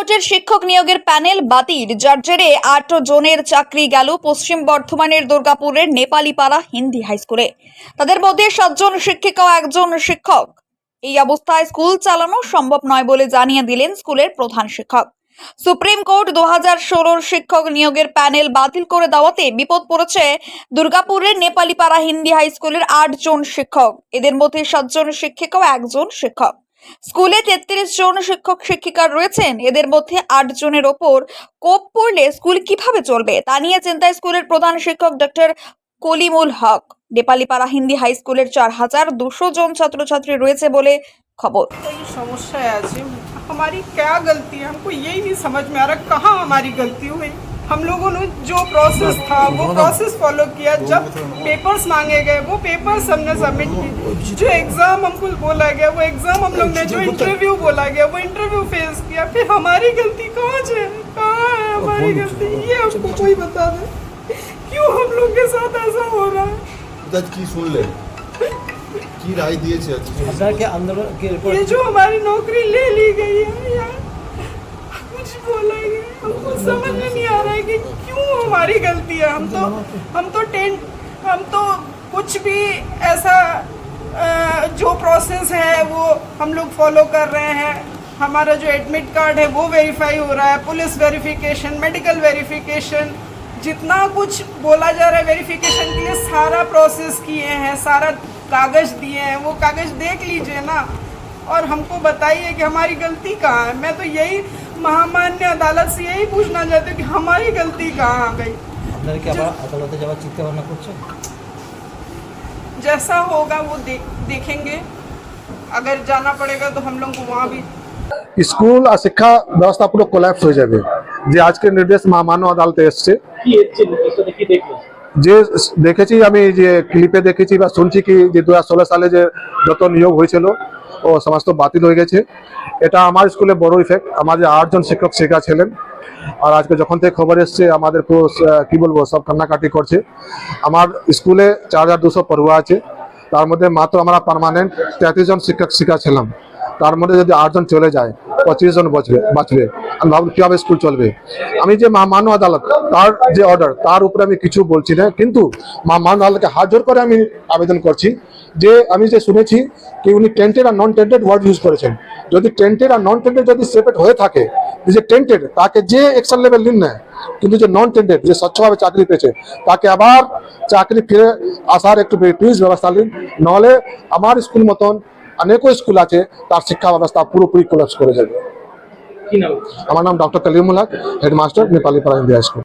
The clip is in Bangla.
কোর্টের শিক্ষক নিয়োগের প্যানেল বাতিল। যার জেরে আট জনের চাকরি গেল পশ্চিম বর্ধমানের দুর্গাপুরের নেপালিপাড়া হিন্দি হাই স্কুলে। তাদের মধ্যে সাতজন শিক্ষিকা ও একজন শিক্ষক। এই অবস্থায় স্কুল চালানো সম্ভব নয় বলে জানিয়ে দিলেন স্কুলের প্রধান শিক্ষক। সুপ্রিম কোর্ট দু হাজার শিক্ষক নিয়োগের প্যানেল বাতিল করে দেওয়াতে বিপদ পড়েছে দুর্গাপুরের নেপালিপাড়া হিন্দি হাই স্কুলের আটজন শিক্ষক। এদের মধ্যে সাতজন শিক্ষিকা ও একজন শিক্ষক। স্কুলে তেত্রিশ জন শিক্ষক শিক্ষিকা রয়েছেন এদের মধ্যে আট জনের ওপর কোপ পড়লে স্কুল কিভাবে চলবে তা নিয়ে চিন্তায় স্কুলের প্রধান শিক্ষক ডক্টর কলিমুল হক নেপালিপাড়া হিন্দি হাই স্কুলের চার হাজার দুশো জন ছাত্রছাত্রী রয়েছে বলে খবর कोई समस्या है ऐसी हमारी क्या गलती है हमको यही नहीं समझ में आ रहा कहाँ हमारी गलती हुई हम लोगों ने जो प्रोसेस था वो प्रोसेस फॉलो किया। जब पेपर्स मांगे गए वो पेपर्स हमने सबमिट किए जो एग्ज़ाम हमको बोला गया वो एग्ज़ाम हम लोग ने जो इंटरव्यू बोला गया वो इंटरव्यू फेस किया। फिर हमारी गलती कहाँ है? कहाँ है हमारी गलती? ये हमको कोई बता दे। क्यों हम लोग के साथ ऐसा हो रहा है? की सुन ले। की राय दिए के अंदर ये जो हमारी नौकरी ले ली गई है यार। हमारी गलती है। हम तो हम तो टेंट हम तो कुछ भी ऐसा जो प्रोसेस है, वो हम लोग फॉलो कर रहे हैं। हमारा जो एडमिट कार्ड है, वो वेरीफाई हो रहा है। पुलिस वेरिफिकेशन मेडिकल वेरिफिकेशन जितना कुछ बोला जा रहा है वेरिफिकेशन के लिए, सारा प्रोसेस किए हैं, सारा कागज़ दिए हैं। वो कागज़ देख लीजिए ना। और हमको बताइए कि हमारी गलती कहाँ है। मैं तो यही महामान्य अदालत से यही पूछना चाहती हूँ कि हमारी गलती कहाँ आ गई আপনারা কি আবার আদালতে যাওয়ার চিন্তা ভাবনা করছেন जैसा होगा वो देख देखेंगे अगर जाना पड़ेगा तो हम लोग को वहाँ भी স্কুল আর শিক্ষা ব্যবস্থা পুরো কোল্যাপস হয়ে যাবে যে আজকের নির্দেশ মহামান্য আদালতে এসছে যে দেখেছি আমি যে ক্লিপে দেখেছি বা শুনছি কি যে দু সালে যে যত নিয়োগ হয়েছিল ও সমস্ত বাতিল হয়ে গেছে। এটা আমার স্কুলে বড় ইফেক্ট আমাদের আটজন শিক্ষক শিক্ষা ছিলেন। আর আজকে যখন থেকে খবর এসছে, আমাদের পুরো কি বলব, সব কান্নাকাটি করছে। আমার স্কুলে চার হাজার দুশো পড়ুয়া আছে। তার মধ্যে মাত্র আমরা পারমানেন্ট তেত্রিশ জন শিক্ষক শিক্ষা ছিলাম। তার মধ্যে যদি আটজন চলে যায় পঁচিশ জন বাঁচবে বাঁচবে। আমি ভাবুন কীভাবে স্কুল চলবে? আমি যে মান্য আদালত, তার যে অর্ডার তার উপরে আমি কিছু বলছি না, কিন্তু মান্য আদালতকে হাত জোর করে আমি আবেদন করছি যে, আমি যে শুনেছি কি উনি টেন্টেড আর নন টেন্টেড ওয়ার্ড ইউজ করেছেন। যদি টেন্টেড আর নন টেন্টেড যদি সেপারেট হয়ে থাকে, যে টেন্টেড তাকে যে এক্সান লেভেল নিন না, কিন্তু যে নন টেন্টেড যে স্বচ্ছভাবে চাকরি পেয়েছে, তাকে আবার চাকরি ফিরে আসার একটু প্লিজ ব্যবস্থা নিন। নাহলে আমার স্কুল মতন অনেকও স্কুল আছে তার শিক্ষা ব্যবস্থা পুরোপুরি কোলাপস করে যাবে আমার নাম doctor Kalimul Haq headmaster Nepalipara India school